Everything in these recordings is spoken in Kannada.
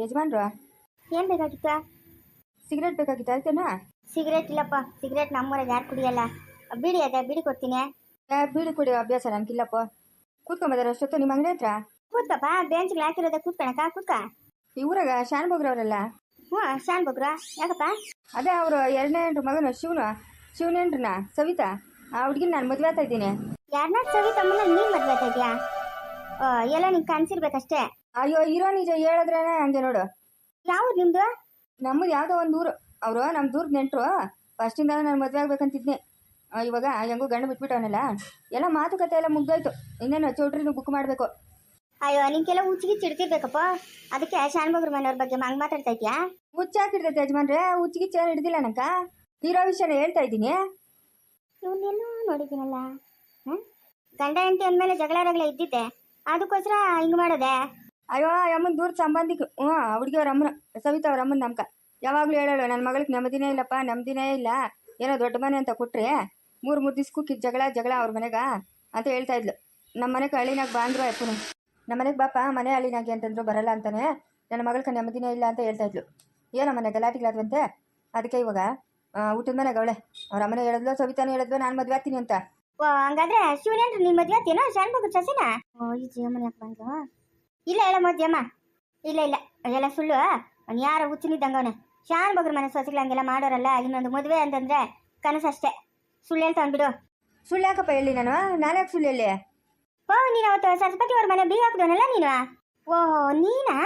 ಯಜಮಾನ್ರು? ಏನು ಬೇಕಾಗಿತ್ತ? ಸಿಗರೇಟ್ ಬೇಕಾಗಿತ್ತು ಅದಕ್ಕೇನಾ ಸಿಗರೇಟ್ ಇಲ್ಲಪ್ಪ ಸಿಗರೇಟ್ ನಮ್ಮೂರಾಗ ಯಾರು ಕುಡಿಯಲ್ಲ. ಬೀಡಿ ಅದ ಬೀಡಿ ಕೊಡ್ತೀನಿ. ಬಿಡಿ ಬೀಡಿ ಕುಡಿಯೋ ಅಭ್ಯಾಸ ನನಗಿಲ್ಲಪ್ಪ ಕೂತ್ಕೊಂಬದಾರ ಅಷ್ಟೊತ್ತು ನಿಮ್ಮ ಅಂಗಡಿ ಹತ್ರ? ಕೂತ್ಕಪ್ಪ ಬೆಂಚ್ಗೆ ಹಾಕಿರೋದ ಕೂತ್ಕಣಕ್ಕ ಕೂತ್ಕ. ಈ ಊರಾಗ ಶಾನ್ ಬಗ್ರವರಲ್ಲ ಹ್ಞೂ ಶಾನ್ ಬಗ್ರ. ಯಾಕಪ್ಪ? ಅದೇ ಅವರು ಎರಡನೇ ಹೆಂಡ್ರು ಮಗನು ಶಿವನು. ಶಿವನೇಂಡ್ರನ ಸವಿತಾ? ಆ ಹುಡುಗಿನ ನಾನು ಮದುವೆ ಆಗ್ತಾ ಇದ್ದೀನಿ. ಯಾರನ್ನ ಸವಿ ತಮ್ಮನ ನೀನ್ ಮದ್ವೆ ಆಗ್ತಾ ಇದೆಯಾ ಎಲ್ಲ ನಿಂಗೆ ಕನ್ಸಿರ್ಬೇಕಷ್ಟೇ. ಅಯ್ಯೋ ಇರೋ ನಿಜ ಹೇಳಿದ್ರೇನೆ ಹಂಗೆ ನೋಡು. ಯಾವ್ದು ನಿಮ್ದು? ನಮ್ಮದು ಯಾವುದೋ ಒಂದು ಊರು. ಅವರು ನಮ್ಮ ದೂರದ ನೆಂಟರು ಫಸ್ಟಿಂದ ನಾನು ಮದುವೆ ಆಗ್ಬೇಕಂತಿದ್ನೆ. ಇವಾಗ ಹೆಂಗೂ ಗಂಡು ಬಿಟ್ಬಿಟ್ಟವನಲ್ಲ. ಎಲ್ಲ ಮಾತುಕತೆ ಎಲ್ಲ ಮುಗ್ದೋಯ್ತು. ಇನ್ನೇನು ಚೌಟ್ರಿನ ಬುಕ್ ಮಾಡಬೇಕು. ಅಯ್ಯೋ ನಿಂಗೆಲ್ಲ ಹುಚ್ಚಿಗೆ ಚಿಡ್ತಿರ್ಬೇಕಪ್ಪ ಅದಕ್ಕೆ ಶಾನ್ಭೋಗ್ರ ಮನೆಯವ್ರ ಬಗ್ಗೆ ಹಂಗ್ ಮಾತಾಡ್ತಾ ಇದ್ಯಾ ಹುಚ್ಚಾಕಿರ್ತೈತೆ ಯಜಮಾನ್ರೆ ಹುಚ್ಚಿಗೆ ಚೇರ್ ಹಿಡ್ದಿಲ್ಲ ನನಕ ಇರೋ ವಿಷಯನ ಹೇಳ್ತಾ ಇದ್ದೀನಿ. ಇವನ್ನೆಲ್ಲೋ ನೋಡಿದ್ದೀನಲ್ಲ. ಗಂಡ ಹೆಂಡತಿ ಅಂದಮೇಲೆ ಜಗಳ ರಗಳ ಇದ್ದಿದ್ದೆ. ಅದಕ್ಕೋಸ್ಕರ ಹಿಂಗೆ ಮಾಡೋದೆ? ಅಯ್ಯೋ, ಅಮ್ಮನ ದೂರ ಸಂಬಂಧಿಕ ಹ್ಞೂ ಹುಡುಗಿ ಅವ್ರ ಅಮ್ಮನ ಸವಿತಾ ಅವ್ರ ಅಮ್ಮನ ನಮ್ಕ. ಯಾವಾಗಲೂ ಹೇಳೋಳು ನನ್ನ ಮಗಳಿಗೆ ನೆಮ್ಮದಿನೇ ಇಲ್ಲಪ್ಪ, ನೆಮ್ಮದಿನೇ ಇಲ್ಲ. ಏನೋ ದೊಡ್ಡ ಮನೆ ಅಂತ ಕೊಟ್ರೆ ಮೂರು ಮೂರು ದಿವ್ಸಕ್ಕೂ ಜಗಳ ಜಗಳ ಅವ್ರ ಮನೆಗ ಅಂತ ಹೇಳ್ತಾ ಇದ್ಲು. ನಮ್ಮ ಮನೆಗೆ ಹಳ್ಳಿನಾಗ ಬಾಂದ್ರು ಅಪ್ಪನು. ನಮ್ಮ ಮನೆಗೆ ಬಾಪ, ಮನೆ ಹಳ್ಳಿನಾಗೆ ಅಂತಂದ್ರು ಬರಲ್ಲ ಅಂತಾನೆ ನನ್ನ ಮಗಳಿಗೆ ನೆಮ್ಮದಿನೇ ಇಲ್ಲ ಅಂತ ಹೇಳ್ತಾ ಇದ್ಲು. ಏನೋ ಮನೆ ಗಲಾಟೆಗಳಾದ್ವಂತೆ? ಅದಕ್ಕೆ ಇವಾಗ ಊಟದ ಮನೆಗೆ ಅವಳೆ. ಅವ್ರ ಅಮ್ಮನೆ ಹೇಳಿದ್ಲು, ಸವಿತಾನೆ ಹೇಳಿದ್ಲು, ನಾನು ಮದುವೆ ಆಗ್ತೀನಿ ಅಂತ. ಓ, ಹಂಗಾದ್ರೆ ಶಿವನೇನ್ರಿ ನಿಮ್ ಮದುವೆ ಆಗ್ತೀನೋ ಶಾನ್ ಬಗ್ಗೆ ಸಸಿನ? ಓ, ಈ ಜೀವನ ಯಾಕೆ ಇಲ್ಲ ಹೇಳ ಮದ್ಯಮ್ಮ ಇಲ್ಲ ಇಲ್ಲ. ಅದೆಲ್ಲ ಸುಳ್ಳು. ಅವ್ನು ಯಾರ ಹುಚ್ಚಿನಿದ್ದಂಗವನೆ ಶಾನ್ ಬಗ್ರ ಮನೆ ಸೊಸೆಗಳು ಹಂಗೆಲ್ಲ ಮಾಡೋರಲ್ಲ ಇನ್ನೊಂದು ಮದುವೆ ಅಂತಂದ್ರೆ ಕನಸಷ್ಟೇ. ಸುಳ್ಳು ಅಂತ ಬಿಡು. ಸುಳ್ಳು ಯಾಕಪ್ಪ ಹೇಳಿ ನಾನು? ನಾಲ್ಕು ಸುಳ್ಳು ಹೇಳಿ? ಓ ನೀನು ಅವತ್ತು ಸರಸ್ವತಿ ಅವ್ರ ಮನೆ ಬೀ ಹಾಕ್ದವನಲ್ಲ ನೀನು? ಓಹೋ ನೀನಾ?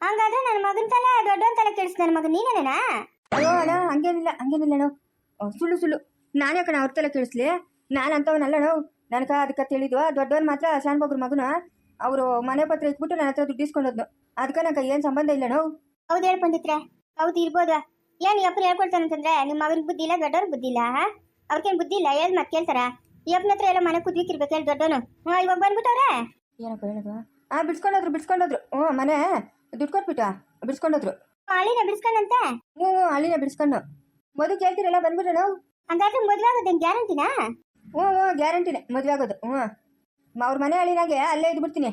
ಹಂಗಾದ್ರೆ ನನ್ನ ಮಗನ ತಲೆ ದೊಡ್ಡವನ್ ತಲೆ ಕೆಡಿಸ್ ನನ್ನ ಮಗನ್. ನೀನೇನೇನಾ ಅಯ್ಯೋ ಅಣ್ಣ ಹಂಗೇನಿಲ್ಲ ಹಂಗೇನಿಲ್ಲ ಅಣ್ಣ. ಸುಳ್ಳು ಸುಳ್ಳು. ನಾನೇ ಕಣ ಅವ್ರ ತಲೆ ಕೇಳಿಸ್ಲಿ ನಾನು ಅಂತವನಲ್ಲ ನಾವು ನನಗೆ ಅದಕ್ಕೆ ತಿಳಿದ್ವಾ ದೊಡ್ಡವನ್ ಮಾತ್ರ ಶಾನ್ ಬಗ್ರ ಮಗನ. ಅವರು ಮನೆ ಪತ್ರ ಇಟ್ಬಿಟ್ಟು ನನ್ನ ಹತ್ರ ದುಡ್ಡು ಇಸ್ಕೊಂಡೋದ್ನು. ಅದಕ್ಕೆ ನಂಗೆ ಏನು ಸಂಬಂಧ ಇಲ್ಲ ನಾವು ಹೌದು ಹೇಳ್ಕೊಂಡಿದ್ರೆ ಹೌದು ಇರ್ಬೋದಾ ಏನ್ ಯಪ್ಪನ ಹೇಳ್ಕೊಡ್ತಾನಂತಂದ್ರೆ ನಿಮ್ಮ ಮಗನಿಗೆ ಬುದ್ಧಿ ಇಲ್ಲ ದೊಡ್ಡವ್ರ ಬುದ್ಧಿ ಇಲ್ಲ ಅವ್ರಿಗೇನು ಬುದ್ಧಿ ಇಲ್ಲ ಹೇಳ್ ಮತ್ತೆ ಕೇಳ್ತಾರ? ಯಪ್ಪನ ಹತ್ರ ಎಲ್ಲ ಮನೆ ಕುದ್ವಿಕಿರ್ಬೇಕು ಹೇಳಿ ದೊಡ್ಡವನು ಹಾಂ ಇವಾಗ ಬಂದ್ಬಿಟ್ಟವ್ರೆ? ಏನಪ್ಪ ಹೇಳೋದು ಹಾಂ ಬಿಡ್ಸ್ಕೊಂಡೋದ್ರು ಬಿಡ್ಸ್ಕೊಂಡೋದ್ರು. ಹ್ಞೂ ಮನೆ ದುಡ್ಡು ಕೊಟ್ಬಿಟ್ಟು ಬಿಡ್ಸ್ಕೊಂಡೋದ್ರು. ಹಳ್ಳಿನ ಬಿಡಿಸ್ಕೊಂಡಂತೆ? ಹ್ಞೂ ಹ್ಞೂ ಹಳ್ಳಿನ ಬಿಡ್ಸ್ಕೊಂಡು ಮೊದಲು ಕೇಳ್ತೀರಲ್ಲ ಬಂದ್ಬಿಟ್ರೆ ನಾವು ಹಂಗಾದ್ರೆ ಮದ್ವೆ ಆಗೋದೇನು ಗ್ಯಾರಂಟಿನಾ? ಹ್ಞೂ ಹ್ಞೂ ಗ್ಯಾರಂಟಿನೇ ಮದುವೆ ಆಗೋದು ಹ್ಞೂ ಅವ್ರ ಮನೆ ಹಳ್ಳಿನಾಗೆ ಅಲ್ಲೇ ಇದ್ಬಿಡ್ತೀನಿ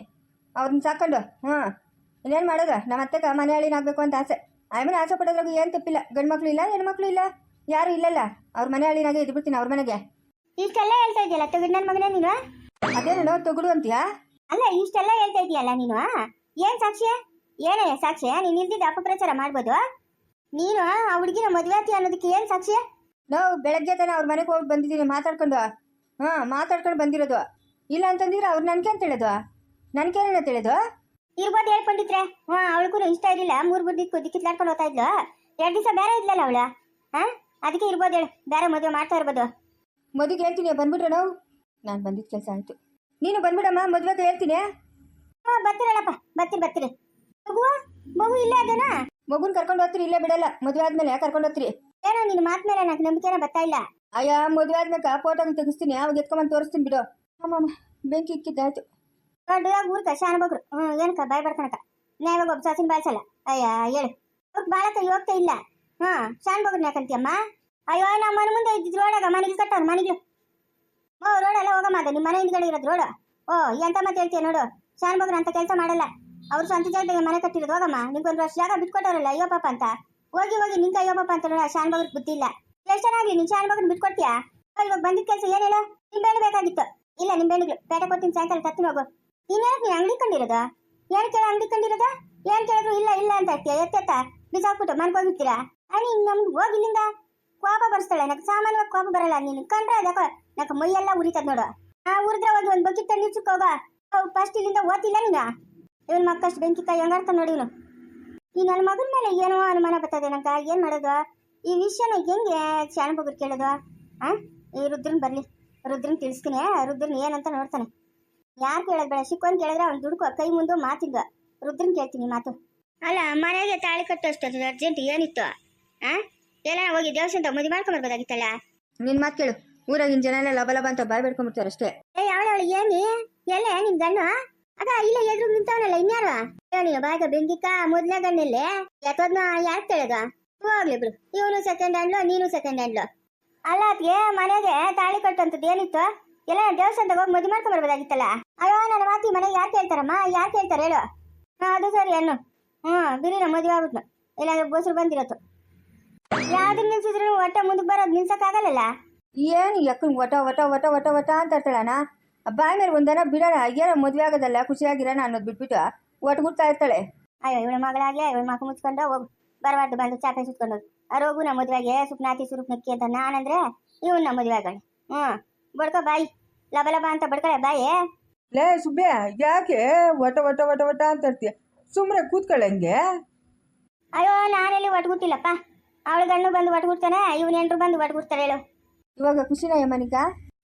ಅವ್ರನ್ನ ಸಾಕೊಂಡು ಹ್ಞೂ. ಇನ್ನೇನು ಮಾಡೋದು? ನಮ್ಮ ಅತ್ತೆಗೆ ಮನೆ ಹಳ್ಳಿನಾಗಬೇಕು ಅಂತ ಆಸೆ. ಆಮೇಲೆ ಆಸೆ ಪಡೋದ್ರಾಗ ಏನು ತಪ್ಪಿಲ್ಲ. ಗಂಡು ಮಕ್ಳು ಇಲ್ಲ ಹೆಣ್ಮಕ್ಳು ಇಲ್ಲ ಯಾರು ಇಲ್ಲಲ್ಲ. ಅವ್ರ ಮನೆ ಹಳ್ಳಿನಾಗೆ ಇದ್ಬಿಡ್ತೀನಿ ಅವ್ರ ಮನೆಗೆ. ಇಷ್ಟೆಲ್ಲ ಹೇಳ್ತಾ ಇದೆಯಲ್ಲ ತಗಡ್ ನನ್ನ ಮಗನೇ ನೀನು? ಅದೇನೋ ತಗಡು ಅಂತೀಯಾ? ಅಲ್ಲ ಇಷ್ಟೆಲ್ಲ ಹೇಳ್ತಾ ಇದೆಯಲ್ಲ ನೀನು? ಏನು ಸಾಕ್ಷಿ ಏನೇ ಸಾಕ್ಷಿ ನೀನು ಇಲ್ದಿದ್ದ ಅಪಪ್ರಚಾರ ಮಾಡ್ಬೋದು? ನೀನು ಆ ಹುಡುಗಿನ ಮದುವೆ ಆತಿ ಅನ್ನೋದಕ್ಕೆ ಏನು ಸಾಕ್ಷಿ ನಾವು ಬೆಳಗ್ಗೆ ತಾನೆ ಅವ್ರ ಮನೆಗೆ ಹೋಗಿ ಬಂದಿದ್ದೀನಿ ಮಾತಾಡ್ಕೊಂಡು. ಹಾಂ ಮಾತಾಡ್ಕೊಂಡು ಬಂದಿರೋದು. ಇಲ್ಲ ಅಂತಂದಿದ್ರೆ ಅವ್ರು ನನಗೆ ಅಂತ ಹೇಳೋದು ನನಗೇನ ತಿಳಿದು? ಇರ್ಬೋದು ಹೇಳ್ಕೊಂಡಿದ್ರೆ. ಹಾ ಅವಳಿಗೂ ಇಷ್ಟ ಇರಲಿಲ್ಲ. ಮೂರು ಮೂರು ದಿಕ್ಕು ಕಿತ್ಲಾಡ್ಕೊಂಡು ಹೋಗ್ತಾ ಇದ್ಲು. ಎರಡು ದಿವಸ ಬೇರೆ ಇದ್ಲಲ್ಲ ಅವಳ? ಹಾ? ಅದಕ್ಕೆ ಇರ್ಬೋದು ಹೇಳು. ಬೇರೆ ಮದುವೆ ಮಾಡ್ತಾ ಇರ್ಬೋದು. ಮದುವೆಗೆ ಹೇಳ್ತೀನಿ ಬಂದ್ಬಿಟ್ರೆ ನಾವು. ನಾನು ಬಂದಿದ್ದ ಕೆಲಸ ಆಯ್ತು. ನೀನು ಬಂದ್ಬಿಡಮ್ಮ ಮದುವೆಗೆ ಹೇಳ್ತೀನಿ. ಹಾಂ ಬರ್ತೀರಲ್ಲಪ್ಪ ಬರ್ತೀರಿ ಬರ್ತೀರಿ ಮಗು? ಮಗು ಇಲ್ಲ ಅದೇನಾ? ಮಗುನ ಕರ್ಕೊಂಡು ಹೋಗ್ತೀರಿ ಇಲ್ಲೇ ಬಿಡಲ್ಲ. ಮದುವೆ ಆದ್ಮೇಲೆ ಕರ್ಕೊಂಡು ಹೋಗ್ತೀರಿ. ಏನೋ ನಿನ್ನ ಮಾತ್ಮೇಲೆ ನನಗೆ ನಂಬಿಕೆನ ಬರ್ತಾ ಇಲ್ಲ. ಅಯ್ಯ ಮದುವೆ ಆದ್ಮೇಲೆ ಫೋಟೋ ತೆಗಿಸ್ತೀನಿ. ಅವಾಗ ಎತ್ಕೊಂಬಂದು ತೋರಿಸ್ತೀನಿ ಬಿಡು. ಅಮ್ಮಮ್ಮ ಬೆಂಕಿ ಇಕ್ಕಿದ್ದಾಯ್ತು ದೊಡ್ಡದಾಗ ಊರ್ಕ, ಶಾನ್ ಬಗ್ರು ಹ್ಞೂ ಏನಕ್ಕ, ಬಾಯ್ ಬಡ್ಕಣಕ ನ್ಯಾಯವಾಗ ಒಬ್ಬ ಸಾಸಿನ ಬಾಳ್ಸಲ್ಲ. ಅಯ್ಯ, ಹೇಳು. ಅವ್ರಿಗೆ ಬಾಳಕ ಯೋಗ್ತ ಇಲ್ಲ. ಹ್ಞೂ ಶಾನ್ ಬಗ್ರು ಯಾಕಂತೀಯಮ್ಮ ಅಯ್ಯೋ ನಮ್ಮ ಮನೆ ಮುಂದೆ ಇದ್ದಿದ್ ರೋಡಾಗ ಮನೆಗೆ ಕಟ್ಟವ್ರು ಮನೆಗೆ ಓ ರೋಡೆಲ್ಲ ಹೋಗಮ್ಮ ಅದ. ನಿಮ್ಮ ಮನೆ ಹಿಂದ್ಗಡೆ ಇರೋದು ರೋಡ್. ಓ ಎಂತ ಮತ್ತೆ ಹೇಳ್ತೀಯ ನೋಡು. ಶಾನ್ ಬಗ್ರು ಅಂತ ಕೆಲಸ ಮಾಡಲ್ಲ. ಅವ್ರು ಸ್ವಂತ ಜಾಗದಾಗ ಮನೆ ಕಟ್ಟಿರೋದು, ಹೋಗಮ್ಮ. ನಿಂಗೊಂದು ವರ್ಷ ಜಾಗ ಬಿಟ್ಕೊಟ್ಟವ್ರಲ್ಲ, ಅಯ್ಯೋ ಪಾಪ ಅಂತ. ಹೋಗಿ ಹೋಗಿ ನಿಂಗೆ ಅಯ್ಯೋ ಪಾಪ ಅಂತ ನೋಡ ಶಾನ್ ಬಗ್ರಿಗೆ ಇಲ್ಲ. ಎಷ್ಟು ಚೆನ್ನಾಗ್ಲಿ ನೀನ್ ಶಾನ್ ಬಗ್ರನ್ನ ಬಿಟ್ಕೊಡ್ತೀಯಾ? ಇವಾಗ ಬಂದಿದ್ದ ಕೆಲಸ ಏನ್ ಹೇಳು? ನಿಂಬೆಹಣ್ಣು ಬೇಕಾಗಿತ್ತು. ಇಲ್ಲ, ನಿಮ್ ಬೆಳಿಗ್ಗೆ ಪೇಟ ಕೊಡ್ತೀನಿ, ಸಾಯಂಕಾಲ ತತ್ತೀನಿ ಹೋಗು. ಇನ್ನೇನಕ್ಕೆ ನೀನು ಅಂಗಡಿ ಕಂಡಿರೋದ? ಯಾರು ಕೇಳ ಅಂಗಡಿ ಕಂಡಿರೋದ? ಏನ್ ಕೇಳಿದ್ರು ಇಲ್ಲ ಇಲ್ಲ ಅಂತ ಹೇಳ್ತೀಯ ಎತ್ತೆತ್ತ? ಬಿಸಾಕ್ಬಿಟ್ಟು ಹೋಗಿರ್ತೀರಾ ಅನಿ ನಮ್ಗೆ ಹೋಗಿ ಇಲ್ಲಿಂದ. ಕೋಪ ಬರ್ಸ್ತಾಳೆ ನನಗೆ ಸಾಮಾನ್ಯವಾಗಿ ಕೋಪ ಬರಲ್ಲ, ನೀನು ಕಂಡ್ರೆ ಅದಕ್ಕೆ ಮೈ ಮೈಯೆಲ್ಲ ಉರಿತದ ನೋಡು. ಆ ಉರಿದ್ರೆ ಹೋಗಿ ಒಂದು ಬಕೆಟ್ ನೀರು ಹೋಗ ಫಸ್ಟ್ ಇಲ್ಲಿಂದ ಓದಿಲ್ಲ ನೀನು? ಇವನ್ ಮಕ್ಕಷ್ಟು ಬೆಂಕಿ ಕಾಯಿ ಹಂಗಾಡ್ತ ನೋಡಿ ಇವನು. ಈ ನನ್ನ ಮಗನ ಮೇಲೆ ಏನೋ ಅನುಮಾನ ಬರ್ತದೆ, ನಂಗೆ. ಏನು ಮಾಡೋದು? ಈ ವಿಷಯನ ಹೆಂಗೆ ಶಾಣ ಬಗ್ಗೆ ಕೇಳೋದು? ಆ? ಈ ರುದ್ರನ್ ಬರ್ಲಿ. ರುದ್ರನ್ ತಿಳಿಸ್ತೀನಿ. ರುದ್ರನ್ ಏನಂತ ನೋಡ್ತಾನೆ. ಯಾರು ಕೇಳೋದು ಬೇಡ. ಅಂತ ಕೇಳಿದ್ರೆ ಅವ್ನು ದುಡ್ಕೋ ಕೈ ಮುಂದೆ ಮಾತಿದ್ವ ರುದ್ರನ್ ಕೇಳ್ತೀನಿ ಮಾತು. ಅಲ್ಲ ಮನೆಗೆ ತಾಳಿ ಕಟ್ಟು ಅಷ್ಟು ಅರ್ಜೆಂಟ್ ಏನಿತ್ತು? ಆ? ಎಲ್ಲ ಹೋಗಿ ದೇವಸ್ಥಾನ ಮದುವೆ ಮಾಡ್ಕೊಂಡ್ ಬರ್ಬೋದಾಗಿತ್ತಲ್ಲ? ನಿನ್ನ ಮಾತು ಕೇಳು. ಊರಾಗಿನ ಜನ ಎಲ್ಲ ಲಬ ಲಬ ಅಂತ ಬಾಯ್ ಬಿಡ್ಕೊಂಡ್ಬಿಡ್ತಾರೆ ಅಷ್ಟೇ ಏ ಅವಳ ಅವಳು ಏನಿ? ಎಲ್ಲ ನಿನ್ ಗಣ್ಣು ಅದ ಇಲ್ಲ ಎದ್ರು ನಿಂತವನಲ್ಲ ಇನ್ಯಾರು? ಏ ನೀನು ಬಾಯ್ಗ ಬೆಂಗಿಕ ಮೊದ್ಲೇ ಗಣ್ಣಲ್ಲಿ ಯಾಕೋದ್ನ ಯಾಕೆ ಕೇಳದ? ಹೋಗ್ಲಿ ಬಿಡು. ಇವನು ಸೆಕೆಂಡ್ ಹ್ಯಾಂಡ್ಲೋ ನೀನು ಸೆಕೆಂಡ್ ಹ್ಯಾಂಡ್ಲು ಅಲ್ಲ ಅದ್ಗೆ ಮನೆಗೆ ತಾಳಿ ಕಟ್ಟುವಂಥದ್ದು ಏನಿತ್ತು? ಎಲ್ಲ ದೇವಸ್ಥಾನದಾಗ ಹೋಗಿ ಮದುವೆ ಮಾಡ್ಕೊಂಡ್ ಬರ್ಬೋದಾಗಿತ್ತಲ್ಲ ಅಯ್ಯೋ ನನ್ನ ಮಾತಿ ಮನೆಗೆ ಯಾರು ಕೇಳ್ತಾರಮ್ಮ? ಯಾರು ಕೇಳ್ತಾರೆ ಹೇಳು. ಹಾಂ ಅದು ಸರಿ ಅನ್ನು. ಹ್ಞೂ ಬಿರಿನ ಮದುವೆ ಆಗ್ಬಿಟ್ನು. ಇಲ್ಲಾಂದ್ರೆ ಬೋಸರು ಬಂದಿರತ್ತು ಯಾವ್ದನ್ನ ನಿಲ್ಸಿದ್ರು ಒಟ್ಟ ಮುಂದಕ್ಕೆ ಬರೋದು ನಿಲ್ಸಕ್ಕಾಗಲ್ಲಲ್ಲ? ಏನು ಯಾಕನ್ ಒಟ ಒಟ ಒಟ ಒಟ ಒಟ ಅಂತ ಇರ್ತಾಳಣ್ಣ ಬಾಯ್ ಮೇಲೆ ಒಂದನ ಬಿಡೋಣ ಏನೋ ಮದುವೆ ಆಗೋದಲ್ಲ ಖುಷಿಯಾಗಿರೋಣ ಅನ್ನೋದು ಬಿಟ್ಬಿಟ್ಟು ಒಟ್ಗುಡ್ತಾ ಇರ್ತಾಳೆ. ಅಯ್ಯೋ ಇವಳ ಮಗಳಾಗ್ಲಿ ಇವಳ ಮಕ್ಕ ಮುಚ್ಕೊಂಡು ಹೋಗಿ. ಬರಬಾರ್ದು ಬಂದು ಚಾಪೆ ಸುತ್ಕೊಂಡು ರೋಗು ನಮ್ಮ ಮದುವೆಗೆ ಸುಪ್ನಾತಿ ಸುರುಪ್ ನಕ್ಕಿ ಅಂತ ನಾನಂದ್ರೆ ಇವನ್ ನಮ್ಮ ಮದುವೆ ಹ್ಞೂ. ಬಡ್ಕೋ ಬಾಯಿ. ಲಬ ಲಬ ಅಂತ ಬಡ್ಕೊಳೆ ಬಾಯಿ. ಲೇ ಸುಬ್ಬೆ ಯಾಕೆ ಒಟ ಒಟ ಒಟ ಒಟ ಅಂತ ಇರ್ತೀಯ? ಸುಮ್ಮನೆ ಕೂತ್ಕೊಳ್ಳೆ ಹಂಗೆ. ಅಯ್ಯೋ ನಾನೆಲ್ಲಿ ಒಟ್ಗುಟ್ಟಿಲ್ಲಪ್ಪ. ಅವಳ ಗಂಡು ಬಂದು ಒಟ್ಗುಡ್ತಾನೆ ಇವನ್ ಎಂಟ್ರು ಬಂದು ಒಟ್ಗುಡ್ತಾರೆ ಹೇಳು. ಇವಾಗ ಖುಷಿನ ಯಮನಿಕ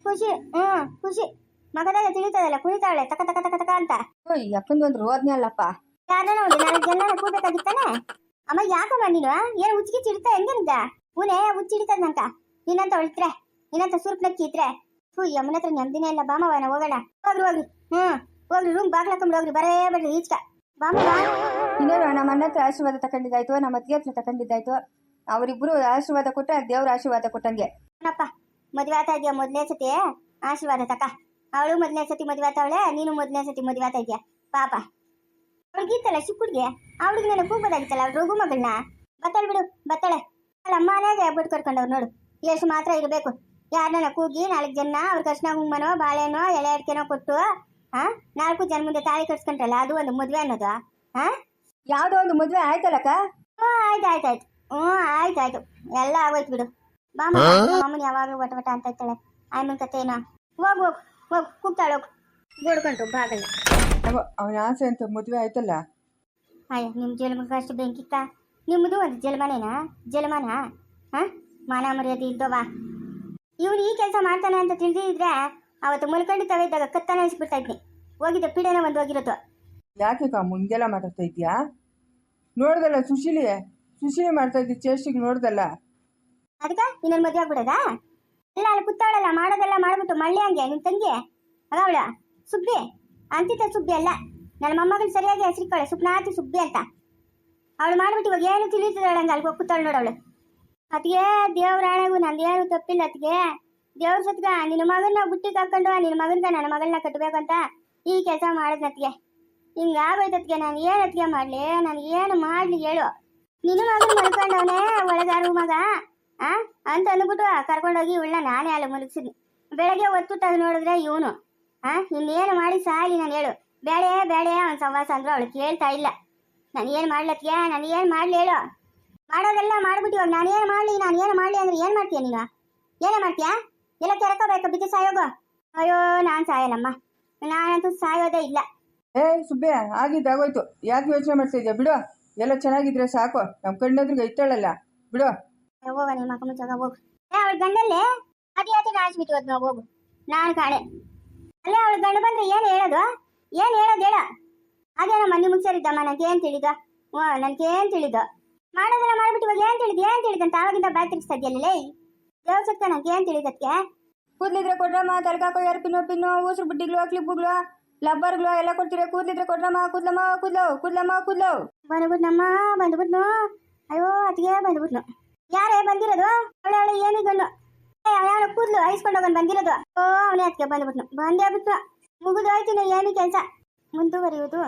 ಖುಷಿ ಹ್ಮ್ ಖುಷಿ. ಮಗದಾಗ ತಿಳಿತದಲ್ಲ ಕುಣಿತಾಳೆ ತಕ ತಕ ತಕ ತಕ ಅಂತ. ಎಕ್ಕಂದು ಒಂದು ರೋದ್ನೆ ಅಲ್ಲಪ್ಪ. ಯಾರನ್ನ ನೋಡಿ ನಾಲ್ಕು ಜನ ಕೂಬೇಕಾಗಿತ್ತಾನೆ ಅಮ್ಮ ಯಾಕಮ್ಮ ನೀನು? ಏನು ಉಚ್ಚಿಗೆ ಚಿಡ್ತಾ? ಹೆಂಗನಿದ್ದ? ಉನೇ ಉಚ್ಚಿಡಿತದ ನಂಕ ನಿನ್ನಂತ ಹೊಳ್ತ್ರೆ ನೀನಂತ ಸುರ್ಪ್ ನಕ್ಕಿ ಇದ್ರೆ. ಹೂ ಯಮ್ಮನ ಹತ್ರ ನೆಮ್ಮದಿನೇ ಇಲ್ಲ. ಬಾಮವನ ಹೋಗೋಣ. ಹೋಗ್ರಿ ಹೋಗ್ರಿ. ಹ್ಮ್ ಹೋಗ್ರಿ ರೂಮ್ ಬಾಗ್ಲಾಕೊಂಡ್ ಹೋಗ್ರಿ. ಬರೇ ಬರ್ರಿ ಈಚಕ ಬಾಮ ಇನ್ನೇನು ನಮ್ಮ ಅಣ್ಣ ಹತ್ರ ಆಶೀರ್ವಾದ ತಗೊಂಡಿದ್ದಾಯ್ತು ನಮ್ಮ ಅತ್ತಿಗೆ ಹತ್ರ ತಗೊಂಡಿದ್ದಾಯ್ತು ಅವರಿಬ್ರು ಆಶೀರ್ವಾದ ಕೊಟ್ಟ ದೇವ್ರ ಆಶೀರ್ವಾದ ಕೊಟ್ಟಂಗೆ. ಅಪ್ಪ ಮದ್ವೆ ಆತಾ ಇದೆಯಾ? ಮೊದ್ಲೇ ಸತಿ ಆಶೀರ್ವಾದ ತಕ. ಅವಳು ಮೊದ್ಲನೇ ಸತಿ ಮದ್ವೆ ಆತಾವಳೆ ನೀನು ಮೊದ್ಲನೇ ಸತಿ ಮದ್ವೆ ಆತಾ ಇದೆಯಾ? ಪಾಪ. ಅವಳಿಗಿತ್ತಲ್ಲ ಚಿಕ್ಕುಡ್ಗೆ? ಅವಳಿಗೆ ನಾನು ಕೂಗೋದಾಗಿತ್ತಲ್ಲ ರಘು ಮಗಳನ್ನ? ಬತ್ತಾಳೆ ಬಿಡು ಬತ್ತಾಳೆ. ಅಲ್ಲ ಅಮ್ಮನೇ ಬಿಟ್ಟು ಕರ್ಕೊಂಡವ್ರು ನೋಡು. ಎಷ್ಟು ಮಾತ್ರ ಇರಬೇಕು. ಯಾರನ್ನ ಕೂಗಿ ನಾಲ್ಕು ಜನ ಅವ್ರ ಕೃಷ್ಣ ಗುಮ್ಮನೋ ಬಾಳೆನೋ ಎಲೆ ಅಡಿಕೆನೋ ಕೊಟ್ಟು ಹಾ ನಾಲ್ಕು ಜನ ಮುಂದೆ ತಾಳಿ ಕಟ್ಸ್ಕೊಂಡ್ರಲ್ಲ ಅದು ಒಂದು ಮದುವೆ ಅನ್ನೋದು ಹಾ ಯಾವುದೋ ಒಂದು ಮದುವೆ ಆಯ್ತಲ್ಲಕ್ಕ? ಹ್ಞೂ ಆಯ್ತು ಆಯ್ತು ಆಯ್ತು. ಹ್ಞೂ ಆಯ್ತು ಆಯ್ತು. ಎಲ್ಲ ಆಗೋಯ್ತು ಬಿಡು. ಬಾಮ ಮಾಮೂಲಿ ಯಾವಾಗ ವಟ ವಟ ಅಂತ ಇರ್ತಾಳೆ. ಆಮೇಲೆ ಕತೆ ಏನೋ. ಹೋಗು ಹೋಗು ಹೋಗು ಕೂಗ್ತಾಳೆ ಹೋಗು. ಗೋಡ್ಕೊಂಡ್ರು ಬಾಗಲ್ಲ ಅವನ ಆಸೆ ಅಂತ ಮದುವೆ ಆಯ್ತಲ್ಲ? ಅಯ್ಯ ನಿಮ್ಮ ಜಲಮಗ ಅಷ್ಟು ಬೆಂಕಿಕ್ಕ ನಿಮ್ಮದು ಒಂದು ಜಲಮಾನೇನಾ? ಜಲಮಾನ? ಹಾಂ? ಮಾನ ಮರ್ಯಾದೆ ಇದ್ದವ ಇವನು ಈ ಕೆಲಸ ಮಾಡ್ತಾನೆ ಅಂತ ತಿಳಿದಿದ್ರೆ ಅವತ್ತು ಮುಲ್ಕಂಡು ತವ ಇದ್ದಾಗ ಕತ್ತಾನೆ ಅನಿಸ್ಬಿಡ್ತಾ ಇದ್ನಿ. ಹೋಗಿದ್ದ ಪೀಡೆನ ಒಂದು ಹೋಗಿರೋದು. ಯಾಕೆ ಕಾ ಮುಂಗೆಲ್ಲ ಮಾತಾಡ್ತಾ ಇದ್ಯಾ ನೋಡ್ದಲ್ಲ ಸುಶೀಲಿ ಸುಶೀಲಿ ಮಾಡ್ತಾ ಇದ್ದಿ ಚೇಷ್ಟಿಗೆ ನೋಡ್ದಲ್ಲ? ಅದಕ್ಕೆ? ಇನ್ನೊಂದು ಮದುವೆ ಆಗ್ಬಿಡೋದಾ? ಇಲ್ಲ ಅಲ್ಲಿ ಕುತ್ತಾಳಲ್ಲ ಮಾಡೋದೆಲ್ಲ ಮಾಡ್ಬಿಟ್ಟು ಮಳ್ಳಿ ಹಂಗೆ ನಿನ್ ತಂಗಿ? ಅವಳ? ಸುಬ್ಬಿ ಅಂತಿತ ಸುಬ್ಬಿ ಅಲ್ಲ? ನನ್ನ ಮೊಮ್ಮಗಳು ಸರಿಯಾಗಿ ಹೆಸರಿಕೊಳ್ಳೆ, ಸುಪ್ನಾತಿ ಸುಬ್ಬಿ ಅಂತ. ಅವಳು ಮಾಡ್ಬಿಟ್ಟು ಇವಾಗ ಏನು ತಿಳಿತದಳ ಹಂಗೆ ಅಲ್ಲಿ ಹೋಗಿ ಕೂತಾಳು ನೋಡವಳು ಅತಿಗೆ ಆಣೆಗೂ ನಂದೇನು ತಪ್ಪಿಲ್ಲ ಅತಿಗೆ ದೇವ್ರ ಸತ್ಗ ನಿನ್ನ ಮಗನ್ನ ಬುಟ್ಟಿ ಹಾಕೊಂಡು ನಿನ್ನ ಮಗನ್ಗ ನನ್ನ ಮಗಳನ್ನ ಕಟ್ಟಬೇಕು ಅಂತ ಈ ಕೆಲಸ ಮಾಡಿದ್ನ ಅತಿಗೆ ಹಿಂಗಾಗೋಯ್ತು ಅತಿಗೆ ನಾನು ಏನು ಅತಿಗೆ ಮಾಡಲಿ? ನಾನು ಏನು ಮಾಡಲಿ ಹೇಳು. ನಿನ್ನ ಮಗನ ಮಲ್ಕೊಂಡವನೇ ಒಳಗಾರು ಮಗ, ಆ? ಅಂತ ಅಂದ್ಬಿಟ್ಟು ಕರ್ಕೊಂಡೋಗಿ ಇವಳನ್ನ ನಾನೇ ಅಲ್ಲಿ ಮುಳುಗಿಸಿದ್ನಿ. ಬೆಳಗ್ಗೆ ಹೊತ್ತು ತೆಗೆದು ನೋಡಿದ್ರೆ ಇವನು, ಆ? ಇನ್ನೇನು ಮಾಡಿ ಸಾಲಿ ನಾನು ಹೇಳು. ಬೇಳೆ ಬೇಡ ಅವ್ನ ಸಂವಾಸ ಅಂದ್ರೆ ಅವಳು ಕೇಳ್ತಾ ಇಲ್ಲ. ನಾನು ಏನು ಮಾಡ್ಲತ್ಗೆ ನಾನು ಏನು ಮಾಡ್ಲಿ ಹೇಳು. ಮಾಡೋದೆಲ್ಲ ಮಾಡ್ಬಿಟ್ಟು ಇವಾಗ ನಾನು ಏನು ಮಾಡಲಿ ನಾನು ಏನು ಮಾಡಲಿ ಅಂದ್ರೆ ಏನು ಮಾಡ್ತೀಯ ನೀನು? ಏನೇ ಮಾಡ್ತೀಯಾ? ಎಲ್ಲ ಕೆರಕೋಬೇಕು ಬಿದ್ದು ಸಾಯೋಗು? ಅಯ್ಯೋ ನಾನು ಸಾಯಲ್ಲಮ್ಮ. ನಾನಂತೂ ಸಾಯೋದೇ ಇಲ್ಲ. ಏ ಸುಬ್ಬೆ ಆಗಿದ್ದಾಗೋಯ್ತು ಯಾಕೆ ಯೋಚನೆ ಮಾಡ್ತಾ ಇದ್ಯಾ? ಬಿಡು. ಎಲ್ಲ ಚೆನ್ನಾಗಿದ್ರೆ ಸಾಕು. ನಮ್ಮ ಕಣ್ಣೆದ್ರಿಗೆ ಇತ್ತಾಳಲ್ಲ ಬಿಡು. ಹೋಗ ನಿಮ್ಮ ಮಕ್ಕ ಮುಚ್ಚಾಗ ಹೋಗು. ಏ ಅವಳ ಗಂಡಲ್ಲೇ? ಅದೇ ಅದೇ ಹೋದ್ ನಾವು ಹೋಗು. ನಾನು ಕಾಣೆ. ಅಲ್ಲೇ ಅವಳ ಗಂಡ ಬಂದ್ರೆ ಏನು ಹೇಳೋದು? ಏನು ಹೇಳೋದು ಹೇಳ. ನಮ್ಮ ಮನೆ ಮುಗಿಸರಿದ್ದಮ್ಮ ನನಗೆ ಏನು ತಿಳಿದ? ಹ್ಞೂ ನನಗೆ ಏನು ತಿಳಿದ? ಮಾಡೋದನ್ನ ಮಾಡ್ಬಿಟ್ಟು ಇವಾಗ ಏನು ತಿಳಿದ ಏನು ತಿಳಿದಂತ ಆವಾಗಿಂದ ಬಾಯ್ ತಿರ್ಗಿಸ್ತಾ ಇದೆಯಲ್ಲೇ ದೇವಸಕ್ಕ ನನಗೆ ಏನು ತಿಳಿದಕ್ಕೆ ಕೂದ್ಲಿದ್ರೆ ಕೊಡ್ರಮ್ಮ ತಲೆಗಾಕೋ ಯಾರು ಪಿನ್ನೋ ಪಿನ್ನೋ ಉಸಿರು ಬುಡ್ಡಿಗಳು ಲಬ್ಬರ್ ಲಬ್ಬರ್ಗಳು ಎಲ್ಲ ಕೊಡ್ತೀರಾ. ಕೂದ್ಲಿದ್ರೆ ಕೊಡ್ರಮ್ಮ ಕೂದ್ಲಮ್ಮ ಕೂದ್ಲೋ ಕೂದ್ಲಮ್ಮ ಕೂದ್ಲೋ. ಬಂದ್ಬಿಟ್ನಮ್ಮ ಬಂದ್ಬಿಟ್ನು ಅಯ್ಯೋ ಅತಿಗೆ ಬಂದ್ಬಿಟ್ನು ಯಾರೇ ಬಂದಿರೋದು? ಅವಳೆ ಅವಳೆ ಏನು ಏ ಯಾರು ಕೂದ್ಲು ಐಸ್ಕೊಂಡು ಹೋಗೋನ್ ಬಂದಿರೋದು. ಓ ಅವನೇ ಅದಕ್ಕೆ ಬಂದ್ಬಿಟ್ನು ಬಂದೇ ಬಿಟ್ನು ಮುಗಿದು ಹೋಯ್ತು ಏನು ಕೆಲಸ? ಮುಂದುವರಿಯುವುದು?